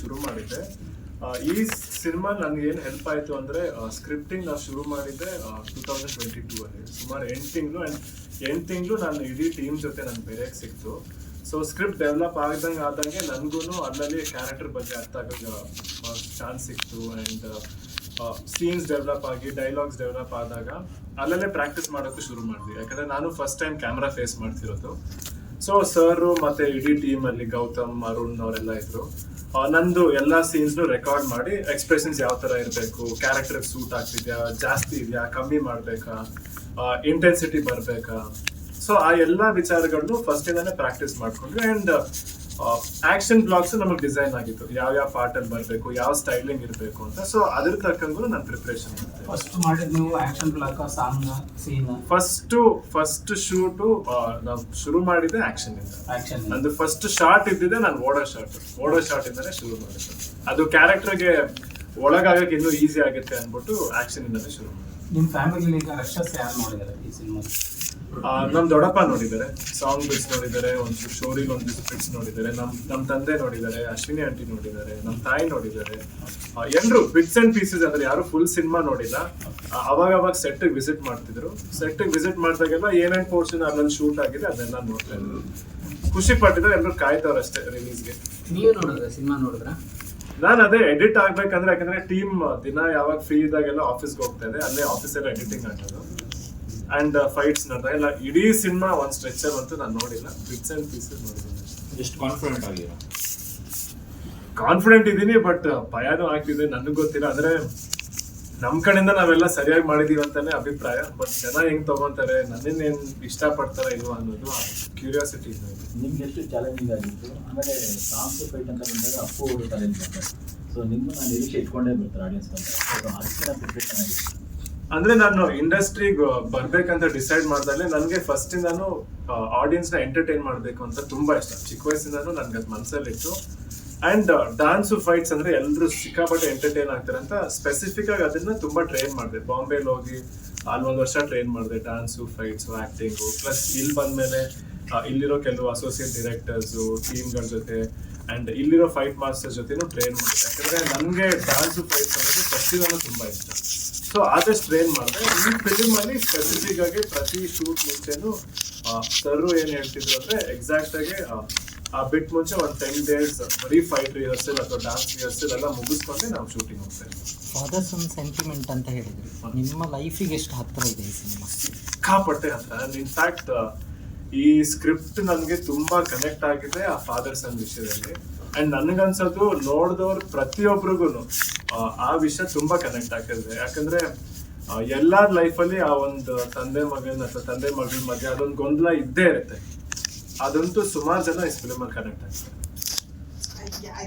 ಶುರು ಮಾಡಿದ್ದೆ. ಈ ಸಿನಿಮಾ ನನಗೆ ಏನು ಹೆಲ್ಪ್ ಆಯಿತು ಅಂದರೆ ಸ್ಕ್ರಿಪ್ಟಿಂಗ್ ನಾವು ಶುರು ಮಾಡಿದ್ದೆ ಟೂ ತೌಸಂಡ್ ಟ್ವೆಂಟಿ ಟೂ ಅಲ್ಲಿ. ಸುಮಾರು ಎಂಟು ತಿಂಗಳು ಆ್ಯಂಡ್ ಎಂಟು ತಿಂಗಳು ನಾನು ಇಡೀ ಟೀಮ್ ಜೊತೆ ನಾನು ಬೇರೆಗೆ ಸಿಕ್ತು. ಸೊ ಸ್ಕ್ರಿಪ್ಟ್ ಡೆವಲಪ್ ಆಗ್ದಂಗೆ ಆದಂಗೆ ನನಗೂ ಅಲ್ಲಲ್ಲಿ ಕ್ಯಾರೆಕ್ಟರ್ ಬಗ್ಗೆ ಅರ್ಥ ಆಗೋ ಚಾನ್ಸ್ ಸಿಕ್ತು. ಆ್ಯಂಡ್ ಸೀನ್ಸ್ ಡೆವಲಪ್ ಆಗಿ ಡೈಲಾಗ್ಸ್ ಡೆವಲಪ್ ಆದಾಗ ಅಲ್ಲಲ್ಲೇ ಪ್ರಾಕ್ಟೀಸ್ ಮಾಡೋಕ್ಕೂ ಶುರು ಮಾಡಿದ್ವಿ ಯಾಕಂದರೆ ನಾನು ಫಸ್ಟ್ ಟೈಮ್ ಕ್ಯಾಮ್ರಾ ಫೇಸ್ ಮಾಡ್ತಿರೋದು. ಸೊ ಸರ್ ಮತ್ತೆ ಇಡೀ ಟೀಮ್ ಅಲ್ಲಿ ಗೌತಮ್, ಅರುಣ್ ಅವರೆಲ್ಲ ಇದ್ದರು ನಂದು ಎಲ್ಲಾ ಸೀನ್ಸ್ ರೆಕಾರ್ಡ್ ಮಾಡಿ ಎಕ್ಸ್ಪ್ರೆಷನ್ಸ್ ಯಾವ ತರ ಇರಬೇಕು ಕ್ಯಾರೆಕ್ಟರ್ ಸೂಟ್ ಆಗ್ತಿದ್ಯಾ, ಜಾಸ್ತಿ ಇದೆಯಾ, ಕಮ್ಮಿ ಮಾಡ್ಬೇಕಾ ಇಂಟೆನ್ಸಿಟಿ ಬರ್ಬೇಕಾ? ಸೊ ಆ ಎಲ್ಲಾ ವಿಚಾರಗಳನ್ನು ಫಸ್ಟ್ ಇಂದಾನೆ ಪ್ರಾಕ್ಟೀಸ್ ಮಾಡ್ಕೊಂಡ್ವಿ ಅಂಡ್ ಆಕ್ಷನ್ ಬ್ಲಾಗ್ಸ್ ನಮಗೆ ಡಿಸೈನ್ ಆಗಿತ್ತು. ಯಾವ ಯಾವ ಪಾರ್ಟ್ ಅಲ್ಲಿ ಬರಬೇಕು ಯಾವ ಸ್ಟೈಲಿಂಗ್ ಇರಬೇಕು ಅಂತ. ಸೊ ಅದ್ರ ತಕ್ಕಂಗೂ ನಾನು ಪ್ರಿಪ್ರೇಷನ್ ಮಾಡ್ತೇನೆ ಫಸ್ಟ್ ಮಾಡಿದ ನೀವು action block song scene first first shoot ನಾವು ಶುರು ಮಾಡಿದ್ದೆ ಆಕ್ಷನ್ ಇಂದ. ಆಕ್ಷನ್ ನಂದು ಫಸ್ಟ್ ಶಾರ್ಟ್ ಇದ್ದಿದ್ದೆ ನಾನು ಓಡೋ ಶಾರ್ಟ್ ಓಡೋ ಶಾರ್ಟ್ ಇಂದಾನೆ ಶುರು ಮಾಡಿದ್ದೆ. ಅದು ಕ್ಯಾರೆಕ್ಟರ್ಗೆ ಒಳಗಾಗಕ್ಕೆ ಇನ್ನೂ ಈಸಿ ಆಗುತ್ತೆ ಅಂದ್ಬಿಟ್ಟು ಆಕ್ಷನ್ ಇಂದಾನೆ ಶುರು ಮಾಡಿದೆ ನಿಮ್ ಫ್ಯಾಮಿಲಿ ಈಗ ರಶಸ್ ಯಾರು ನೋಡಿದ್ದಾರೆ ಈ ಸಿನಿಮಾ ನಮ್ಮ ನಮ್ ದೊಡ್ಡಪ್ಪ ನೋಡಿದ್ದಾರೆ ಸಾಂಗ್ ಬಿಟ್ಸ್ ನೋಡಿದ್ದಾರೆ ಒಂದು ಸ್ಟೋರಿಗೆ ಒಂದು ಬಿಟ್ಸ್ ನೋಡಿದ್ದಾರೆ ನಮ್ಮ ನಮ್ಮ ತಂದೆ ನೋಡಿದ್ದಾರೆ ಅಶ್ವಿನಿ ಆಂಟಿ ನೋಡಿದ್ದಾರೆ ನಮ್ಮ ತಾಯಿ ನೋಡಿದ್ದಾರೆ ಎಲ್ಲರೂ ಬಿಟ್ಸ್ ಅಂಡ್ ಪೀಸಸ್ ಅಂದ್ರೆ ಯಾರು ಫುಲ್ ಸಿನಿಮಾ ನೋಡಿಲ್ಲ. ಅವಾಗ ಅವಾಗ ಸೆಟ್ ವಿಸಿಟ್ ಮಾಡ್ತಿದ್ರು. ಸೆಟ್ ವಿಸಿಟ್ ಮಾಡಿದಾಗೆಲ್ಲ ಏನೇನ್ ಪೋರ್ಷನ್ ಅದ್ರಲ್ಲಿ ಶೂಟ್ ಆಗಿದೆ ಅದೆಲ್ಲ ನೋಡ್ತಾ ಇದ್ರು ಖುಷಿ ಪಟ್ಟಿದ್ರು ಎಲ್ಲರೂ ಕಾಯ್ತವ್ರು ಅಷ್ಟೇ ರಿಲೀಸ್ಗೆ ನೀವು ನೋಡಿದ್ರೆ ಸಿನಿಮಾ ನೋಡಿದ್ರ? ನಾನು ಅದೇ ಎಡಿಟ್ ಆಗ್ಬೇಕಂದ್ರೆ ಯಾಕಂದ್ರೆ ಟೀಮ್ ದಿನ ಯಾವಾಗ ಫ್ರೀ ಇದ್ದಾಗೆಲ್ಲ ಆಫೀಸ್ಗೆ ಹೋಗ್ತಾ ಇದೆ ಅಲ್ಲೇ ಆಫೀಸಲ್ಲಿ ಎಡಿಟಿಂಗ್ ಆಗೋದು ಅಂಡ್ ಫೈಟ್ಸ್ ನೋಡ್ತಾ ಇಲ್ಲ ಇಡೀ ಸಿನಿಮಾ ಒಂದ್ ಸ್ಟ್ರೆಚರ್ ಅಂತೂ ನಾನು ನೋಡಿಲ್ಲ. ಬಿಟ್ಸ್ ಅಂಡ್ ಪೀಸಸ್ ನೋಡಿದ್ದೀನಿ. ಎಷ್ಟು ಕಾನ್ಫಿಡೆಂಟ್ ಆಗಿರೋ ಕಾನ್ಫಿಡೆಂಟ್ ಇದ್ದೀನಿ ಬಟ್ ಭಯನೂ ಆಗ್ತಿದೆ. ನನಗೆ ಗೊತ್ತಿಲ್ಲ. ಅಂದ್ರೆ ನಮ್ ಕಡೆಯಿಂದ ನಾವೆಲ್ಲ ಸರಿಯಾಗಿ ಮಾಡಿದೀವಿ ಅಂತಾನೆ ಅಭಿಪ್ರಾಯ ಬಟ್ ಜನ ಹೆಂಗ್ ತಗೊಂತಾರೆ ನನ್ನನ್ನ ಏನ್ ಇಷ್ಟ ಪಡ್ತಾರ ಇಲ್ವಾ ಅನ್ನೋದು ಕ್ಯೂರಿಯಾಸಿಟಿ ಇದೆ. ನಿಮ್ಗೆ ಎಷ್ಟು ಚಾಲೆಂಜಿಂಗ್ ಆಗಿತ್ತು? ಆಮೇಲೆ ಸಾಂಗ್ಸ್ ಫೈಟ್ ಅಂತ ಬಂದಾಗ ಅಪ್ಪು ಅವರು ಚಾಲೆಂಜ್ ಮಾಡ್ತಾರೆ ಸೊ ನಿಮ್ಮ ನಾನು ನಿರೀಕ್ಷೆ ಇಟ್ಕೊಂಡೇ ಬರ್ತಾರೆ ಆಡಿಯನ್ಸ್ ಅಂತ ಪ್ರಿಪ್ರೇಷನ್ ಆಗಿತ್ತು ಅಂದ್ರೆ ನಾನು ಇಂಡಸ್ಟ್ರಿಗೆ ಬರ್ಬೇಕಂತ ಡಿಸೈಡ್ ಮಾಡ್ದಲ್ಲಿ ನನಗೆ ಫಸ್ಟ್ ಇಂದಾನು ಆಡಿಯನ್ಸ್ನ ಎಂಟರ್ಟೈನ್ ಮಾಡ್ಬೇಕು ಅಂತ ತುಂಬಾ ಇಷ್ಟ. ಚಿಕ್ಕ ವಯಸ್ಸಿಂದಾನು ನನ್ಗೆ ಅದು ಮನಸ್ಸಲ್ಲಿತ್ತು ಅಂಡ್ ಡಾನ್ಸ್ ಫೈಟ್ಸ್ ಅಂದ್ರೆ ಎಲ್ಲರೂ ಸಿಕ್ಕಾಪಟ್ಟೆ ಎಂಟರ್ಟೈನ್ ಆಗ್ತಾರೆ ಅಂತ ಸ್ಪೆಸಿಫಿಕ್ ಆಗಿ ಅದನ್ನ ತುಂಬಾ ಟ್ರೈನ್ ಮಾಡಿದೆ ಬಾಂಬೆಲಿ ಹೋಗಿ ಅಲ್ಲಿ ಒಂದು ವರ್ಷ ಟ್ರೈನ್ ಮಾಡಿದೆ ಡಾನ್ಸು ಫೈಟ್ಸು ಆಕ್ಟಿಂಗು ಪ್ಲಸ್ ಇಲ್ಲಿ ಬಂದ್ಮೇಲೆ ಇಲ್ಲಿರೋ ಕೆಲವು ಅಸೋಸಿಯೇಟ್ ಡೈರೆಕ್ಟರ್ಸು ಟೀಮ್ಗಳ ಜೊತೆ ಅಂಡ್ ಇಲ್ಲಿರೋ ಫೈಟ್ ಮಾಸ್ಟರ್ ಜೊತೆನೂ ಟ್ರೈನ್ ಮಾಡಿದೆ ಯಾಕಂದ್ರೆ ನನಗೆ ಡಾನ್ಸ್ ಫೈಟ್ಸ್ ಅನ್ನೋದು ಫಸ್ಟಿಂದನೂ ತುಂಬಾ ಇಷ್ಟ. ಸೊ ಆದಷ್ಟು ಟ್ರೈನ್ ಮಾಡಿದೆ. ಈ ಫಿಲಿಮ್ ಅಲ್ಲಿ ಸ್ಪೆಸಿಫಿಕ್ ಆಗಿ ಪ್ರತಿ ಶೂಟ್ ಮುಂಚೆನು ಸರ್ ಏನ್ ಹೇಳ್ತಿದ್ರು ಅಂದ್ರೆ ಎಕ್ಸಾಕ್ಟ್ ಆಗಿ ಆ, ಬಿಟ್ ಮುಂಚೆ ಒಂದು ಟೆನ್ ಡೇಸ್ ಬರೀ ಫೈಟ್ ರಿಹರ್ಸಲ್ ಅಥವಾ ಡಾನ್ಸ್ ರಿಹರ್ಸಲ್ ಎಲ್ಲ ಮುಗಿಸ್ಕೊಂಡೆ ನಾವು ಶೂಟಿಂಗ್ ಹೋಗ್ತೇವೆ ಫಾದರ್ಸ್ ಒಂದು ಸೆಂಟಿಮೆಂಟ್ ಅಂತ ಹೇಳಿದ್ರಿ. ನಿಮ್ಮ ಲೈಫಿಗೆ ಎಷ್ಟು ಹತ್ತಿರ ಇದೆ ಈ ಸಿನಿಮಾ ಸಿಕ್ಕಾಪಟ್ಟೆ ಹತ್ರ ಇನ್ಫ್ಯಾಕ್ಟ್ ಈ ಸ್ಕ್ರಿಪ್ಟ್ ನನಗೆ ತುಂಬಾ ಕನೆಕ್ಟ್ ಆಗಿದೆ ಆ ಫಾದರ್ಸ್ ಅನ್ ವಿಷಯದಲ್ಲಿ. ಅಂಡ್ ನನಗನ್ಸೋದು ನೋಡಿದವ್ರು ಪ್ರತಿಯೊಬ್ಬರಿಗೂ ಆ ವಿಷಯ ತುಂಬಾ ಕನೆಕ್ಟ್ ಆಗ್ತಿದೆ. ಯಾಕಂದ್ರೆ ಎಲ್ಲಾರ ಎಲ್ಲಾರ್ ಲೈಫಲ್ಲಿ ಆ ಒಂದು ತಂದೆ ಮಗನ್ ಅಥವಾ ತಂದೆ ಮಗಳ ಮಧ್ಯೆ ಅದೊಂದು ಗೊಂದಲ ಇದ್ದೇ ಇರುತ್ತೆ. ಅದಂತೂ ಸುಮಾರು ಜನ ಈ ಫಿಲ್ಮಲ್ಲಿ ಕನೆಕ್ಟ್ ಆಗ್ತಾರೆ.